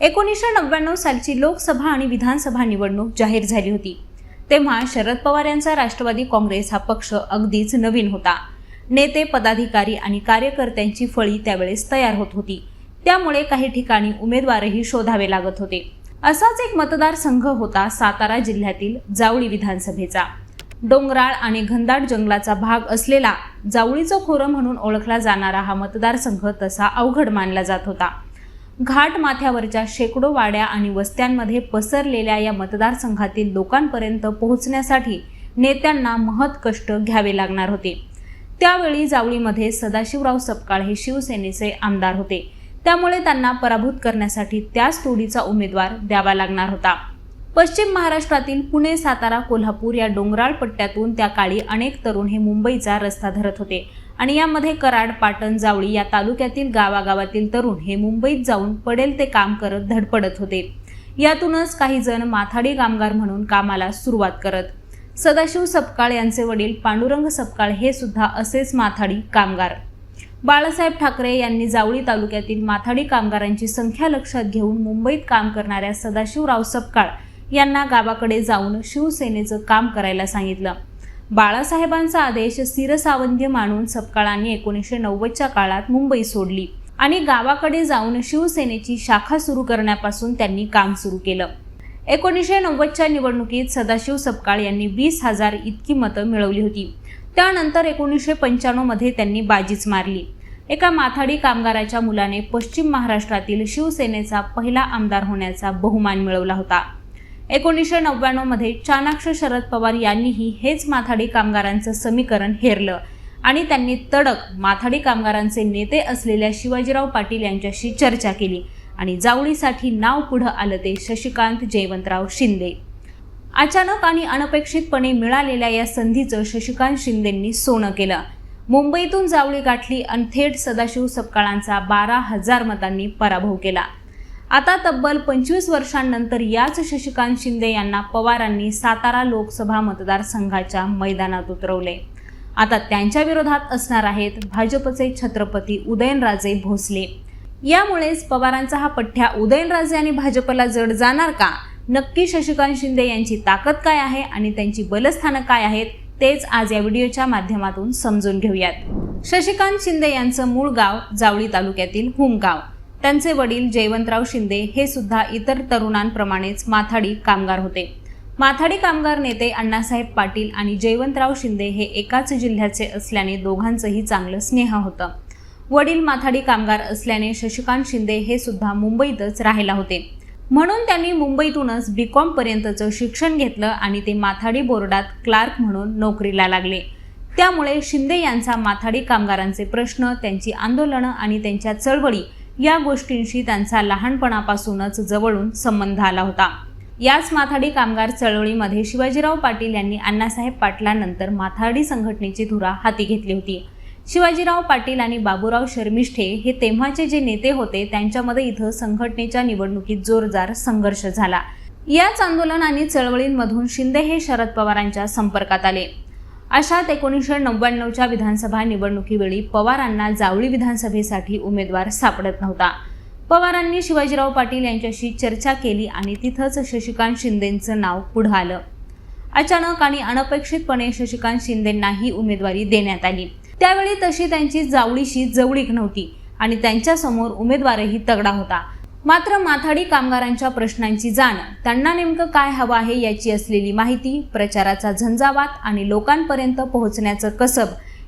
एकोणीसशे नव्याण्णव सालची लोकसभा आणि विधानसभा निवडणूक जाहीर झाली होती. तेव्हा शरद पवार यांचा राष्ट्रवादी काँग्रेस हा पक्ष अगदीच नवीन होता. नेते पदाधिकारी आणि कार्यकर्त्यांची फळी त्यावेळेस तयार होत होती. त्यामुळे काही ठिकाणी उमेदवारही शोधावे लागत होते. असाच एक मतदारसंघ होता सातारा जिल्ह्यातील जावळी विधानसभेचा. डोंगराळ आणि घनदाट जंगलाचा भाग असलेला जावळीचं खोरं म्हणून ओळखला जाणारा हा मतदारसंघ तसा अवघड मानला जात होता. घाट माथ्यावरच्या शेकडो वाड्या आणि वस्त्यांमध्ये पसरलेल्या या मतदारसंघातील लोकांपर्यंत पोहोचण्यासाठी नेत्यांना महत कष्ट घ्यावे लागणार होते. त्यावेळी जावळीमध्ये सदाशिवराव सपकाळ हे शिवसेनेचे आमदार होते. त्यामुळे त्यांना पराभूत करण्यासाठी त्याच तोडीचा उमेदवार द्यावा लागणार होता. पश्चिम महाराष्ट्रातील पुणे सातारा कोल्हापूर या डोंगराळ पट्ट्यातून त्या काळी अनेक तरुण हे मुंबईचा रस्ता धरत होते. आणि यामध्ये कराड पाटण जावळी या तालुक्यातील गावागावातील तरुण हे मुंबईत जाऊन पडेल ते काम करत धडपडत होते. यातूनच काही जण माथाडी कामगार म्हणून कामाला सुरुवात करत. सदाशिव सपकाळ यांचे वडील पांडुरंग सपकाळ हे सुद्धा असेच माथाडी कामगार. बाळासाहेब ठाकरे यांनी जावळी तालुक्यातील माथाडी कामगारांची संख्या लक्षात घेऊन मुंबईत काम करणाऱ्या सदाशिवराव सपकाळ यांना गावाकडे जाऊन शिवसेनेचं काम करायला सांगितलं. बाळासाहेबांचा आदेश सिरसावंद्य मानून सपकाळांनी एकोणीसशे नव्वदच्या काळात मुंबई सोडली आणि गावाकडे जाऊन शिवसेनेची शाखा सुरू करण्यापासून त्यांनी काम सुरू केलं. एकोणीसशे नव्वदच्या निवडणुकीत सदाशिव सपकाळ यांनी वीस हजार इतकी मतं मिळवली होती. त्यानंतर एकोणीसशे पंच्याण्णवमध्ये त्यांनी बाजीच मारली. एका माथाडी कामगाराच्या मुलाने पश्चिम महाराष्ट्रातील शिवसेनेचा पहिला आमदार होण्याचा बहुमान मिळवला होता. एकोणीसशे नव्याण्णवमध्ये चाणाक्ष शरद पवार यांनीही हेच माथाडी कामगारांचं समीकरण हेरलं. आणि त्यांनी तडक माथाडी कामगारांचे नेते असलेल्या शिवाजीराव पाटील यांच्याशी चर्चा केली. आणि जावळीसाठी नाव पुढं आलं ते शशिकांत जयवंतराव शिंदे. अचानक आणि अनपेक्षितपणे मिळालेल्या या संधीचं शशिकांत शिंदेंनी सोनं केलं. मुंबईतून जावळी गाठली आणि थेट सदाशिव सपकाळांचा बारा हजार मतांनी पराभव केला. आता तब्बल पंचवीस वर्षांनंतर याच शशिकांत शिंदे यांना पवारांनी सातारा लोकसभा मतदारसंघाच्या मैदानात उतरवले. आता त्यांच्या विरोधात असणार आहेत भाजपचे छत्रपती उदयनराजे भोसले. यामुळेच पवारांचा हा पठ्ठ्या उदयनराजे आणि भाजपला जड जाणार का? नक्की शशिकांत शिंदे यांची ताकद काय आहे आणि त्यांची बलस्थानं काय आहेत तेच आज या व्हिडिओच्या माध्यमातून समजून घेऊयात. शशिकांत शिंदे यांचं मूळ गाव जावळी तालुक्यातील हुमगाव. त्यांचे वडील जयवंतराव शिंदे हे सुद्धा इतर तरुणांप्रमाणेच माथाडी कामगार होते. माथाडी कामगार नेते अण्णासाहेब पाटील आणि जयवंतराव शिंदे हे एकाच जिल्ह्याचे असल्याने दोघांचंही चांगलं स्नेह होतं. वडील माथाडी कामगार असल्याने शशिकांत शिंदे हे सुद्धा मुंबईतच राहायला होते. म्हणून त्यांनी मुंबईतूनच बी कॉम पर्यंतचं शिक्षण घेतलं आणि ते माथाडी बोर्डात क्लार्क म्हणून नोकरीला लागले. त्यामुळे शिंदे यांचा माथाडी कामगारांचे प्रश्न त्यांची आंदोलनं आणि त्यांच्या चळवळी या गोष्टींशी त्यांचा लहानपणापासूनच जवळून संबंध आला होता. याच माथाडी कामगार चळवळीमध्ये शिवाजीराव पाटील यांनी अण्णासाहेब पाटलांनंतर माथाडी संघटनेची धुरा हाती घेतली होती. शिवाजीराव पाटील आणि बाबूराव शर्मिष्ठे हे तेव्हाचे जे नेते होते त्यांच्यामध्ये इथं संघटनेच्या निवडणुकीत जोरदार संघर्ष झाला. याच आंदोलन आणि चळवळींमधून शिंदे हे शरद पवारांच्या संपर्कात आले. अशात एकोणीसशे नव्याण्णवच्या विधानसभा निवडणुकीवेळी पवारांना जावळी विधानसभेसाठी उमेदवार सापडत नव्हता. पवारांनी शिवाजीराव पाटील यांच्याशी चर्चा केली आणि तिथंच शशिकांत शिंदेंचं नाव पुढं आलं. अचानक आणि अनपेक्षितपणे शशिकांत शिंदेंनाही उमेदवारी देण्यात आली. त्यावेळी तशी त्यांची जावळीशी जवळीक नव्हती आणि त्यांच्यासमोर उमेदवारही तगडा होता. मात्र माथाडी कामगारांच्या प्रश्नांची जाण. त्यांना नेमकं काय हवं आहे याची असलेली माहिती प्रचाराचा झंझावात आणि लोकांपर्यंत पोहोचण्याचं कसब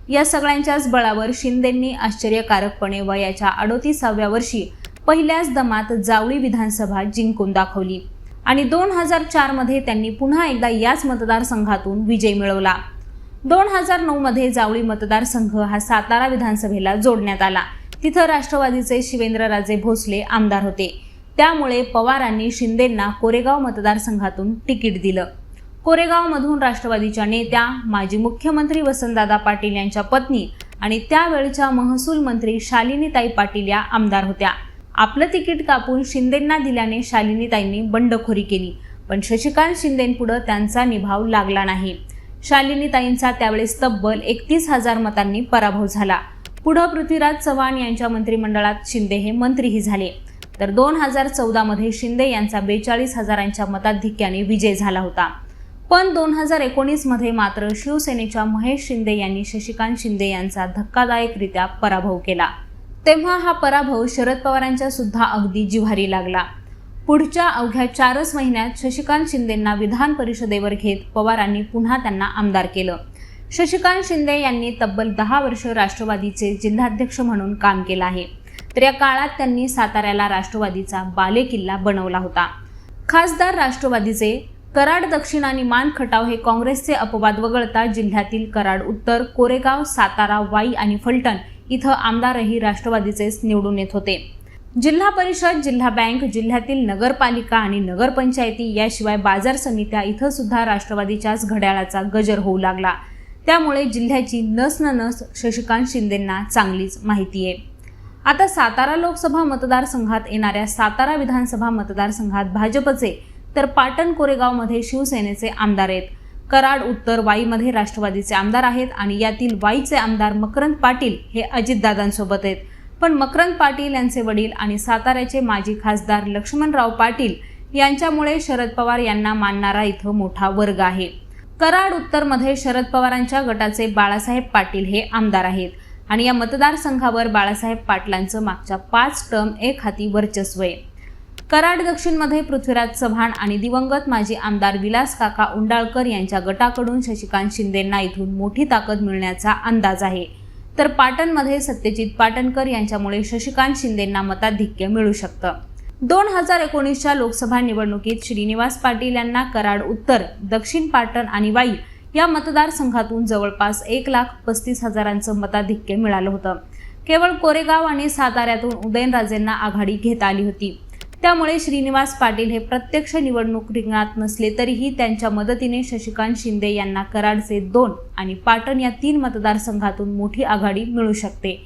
या सगळ्यांच्याच बळावर शिंदेंनी आश्चर्यकारकपणे वयाच्या अडोतीसाव्या वर्षी पहिल्याच दमात जावळी विधानसभा जिंकून दाखवली. आणि दोन हजार चारमध्ये त्यांनी पुन्हा एकदा याच मतदारसंघातून विजय मिळवला. दोन हजार नऊमध्ये जावळी मतदारसंघ हा सातारा विधानसभेला जोडण्यात आला. तिथं राष्ट्रवादीचे शिवेंद्रराजे भोसले आमदार होते. त्यामुळे पवारांनी शिंदेंना कोरेगाव मतदारसंघातून तिकीट दिलं. कोरेगावमधून राष्ट्रवादीच्या नेत्या माजी मुख्यमंत्री वसंतदादा पाटील यांच्या पत्नी आणि त्यावेळच्या महसूल मंत्री शालिनीताई पाटील या आमदार होत्या. आपलं तिकीट कापून शिंदेंना दिल्याने शालिनीताईंनी बंडखोरी केली पण शशिकांत शिंदेंपुढं त्यांचा निभाव लागला नाही. शालिनीताईंचा त्यावेळेस तब्बल एकतीस हजार मतांनी पराभव झाला. पुढं पृथ्वीराज चव्हाण यांच्या मंत्रिमंडळात शिंदे हे मंत्रीही झाले. तर दोन हजार चौदामध्ये शिंदे यांचा बेचाळीस हजारांच्या मताधिक्याने विजय झाला होता. पण दोन हजार एकोणीसमध्ये मात्र शिवसेनेच्या महेश शिंदे यांनी शशिकांत शिंदे यांचा धक्कादायकरित्या पराभव केला. तेव्हा हा पराभव शरद पवारांच्या सुद्धा अगदी जिव्हारी लागला. पुढच्या अवघ्या चारच महिन्यात शशिकांत शिंदेंना विधान परिषदेवर घेत पवारांनी पुन्हा त्यांना आमदार केलं. शशिकांत शिंदे यांनी तब्बल दहा वर्ष राष्ट्रवादीचे जिल्हाध्यक्ष म्हणून काम केलं आहे. तर या काळात त्यांनी साताऱ्याला राष्ट्रवादीचा बालेकिल्ला बनवला होता. खासदार राष्ट्रवादीचे कराड दक्षिण आणि मान खटाव हे काँग्रेसचे अपवाद वगळता जिल्ह्यातील कराड उत्तर कोरेगाव सातारा वाई आणि फलटण इथं आमदारही राष्ट्रवादीचेच निवडून येत होते. जिल्हा परिषद जिल्हा बँक जिल्ह्यातील नगरपालिका आणि नगरपंचायती याशिवाय बाजार समित्या इथं सुद्धा राष्ट्रवादीच्याच घड्याळाचा गजर होऊ लागला. त्यामुळे जिल्ह्याची नस न नस शशिकांत शिंदेंना चांगलीच माहिती आहे. आता सातारा लोकसभा मतदारसंघात येणाऱ्या सातारा विधानसभा मतदारसंघात भाजपचे तर पाटण कोरेगावमध्ये शिवसेनेचे आमदार आहेत. कराड उत्तर वाईमध्ये राष्ट्रवादीचे आमदार आहेत आणि यातील वाईचे आमदार मकरंद पाटील हे अजितदादांसोबत आहेत. पण मकरंद पाटील यांचे वडील आणि साताऱ्याचे माजी खासदार लक्ष्मणराव पाटील यांच्यामुळे शरद पवार यांना मानणारा इथं मोठा वर्ग आहे. कराड उत्तरमध्ये शरद पवारांच्या गटाचे बाळासाहेब पाटील हे आमदार आहेत. आणि या मतदारसंघावर बाळासाहेब पाटलांचं मागच्या पाच टर्म एक हाती वर्चस्व आहे. कराड दक्षिणमध्ये पृथ्वीराज चव्हाण आणि दिवंगत माजी आमदार विलास काका उंडाळकर यांच्या गटाकडून शशिकांत शिंदेंना इथून मोठी ताकद मिळण्याचा अंदाज आहे. तर पाटणमध्ये सत्यजित पाटणकर यांच्यामुळे शशिकांत शिंदेंना मताधिक्य मिळू शकतं. दोन हजार एकोणीसच्या लोकसभा निवडणुकीत श्रीनिवास पाटील यांना कराड उत्तर दक्षिण पाटण आणि वाई या मतदारसंघातून जवळपास एक लाख पस्तीस हजारांचं मताधिक्य मिळालं होतं. केवळ कोरेगाव आणि साताऱ्यातून उदयनराजेंना आघाडी घेता आली होती. त्यामुळे श्रीनिवास पाटील हे प्रत्यक्ष निवडणूक रिंगणात नसले तरीही त्यांच्या मदतीने शशिकांत शिंदे यांना कराडचे दोन आणि पाटण या तीन मतदारसंघातून मोठी आघाडी मिळू शकते.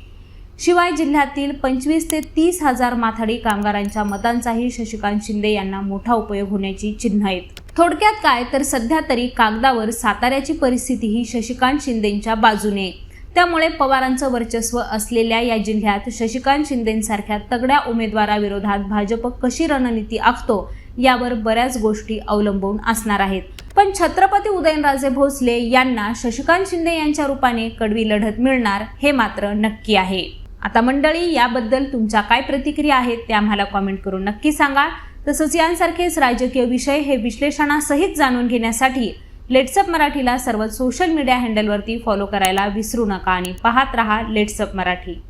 शिवाय जिल्ह्यातील पंचवीस ते तीस हजार माथाडी कामगारांच्या मतांचाही शशिकांत शिंदे यांना मोठा उपयोग होण्याची चिन्ह आहेत. थोडक्यात काय? तर सध्या तरी कागदावर साताऱ्याची परिस्थिती ही शशिकांत शिंदेंच्या बाजूने. त्यामुळे पवारांचं वर्चस्व असलेल्या या जिल्ह्यात शशिकांत शिंदेंसारख्या तगड्या उमेदवाराविरोधात भाजप कशी रणनीती आखतो यावर बऱ्याच गोष्टी अवलंबून असणार आहेत. पण छत्रपती उदयनराजे भोसले यांना शशिकांत शिंदे यांच्या रूपाने कडवी लढत मिळणार हे मात्र नक्की आहे. आता मंडळी याबद्दल तुमच्या काय प्रतिक्रिया आहेत त्या आम्हाला कॉमेंट करून नक्की सांगा. तसंच यांसारखेच राजकीय विषय हे विश्लेषणासहित जाणून घेण्यासाठी लेट्सअप मराठीला सर्व सोशल मीडिया हँडलवरती फॉलो करायला विसरू नका आणि पाहत रहा लेट्सअप मराठी.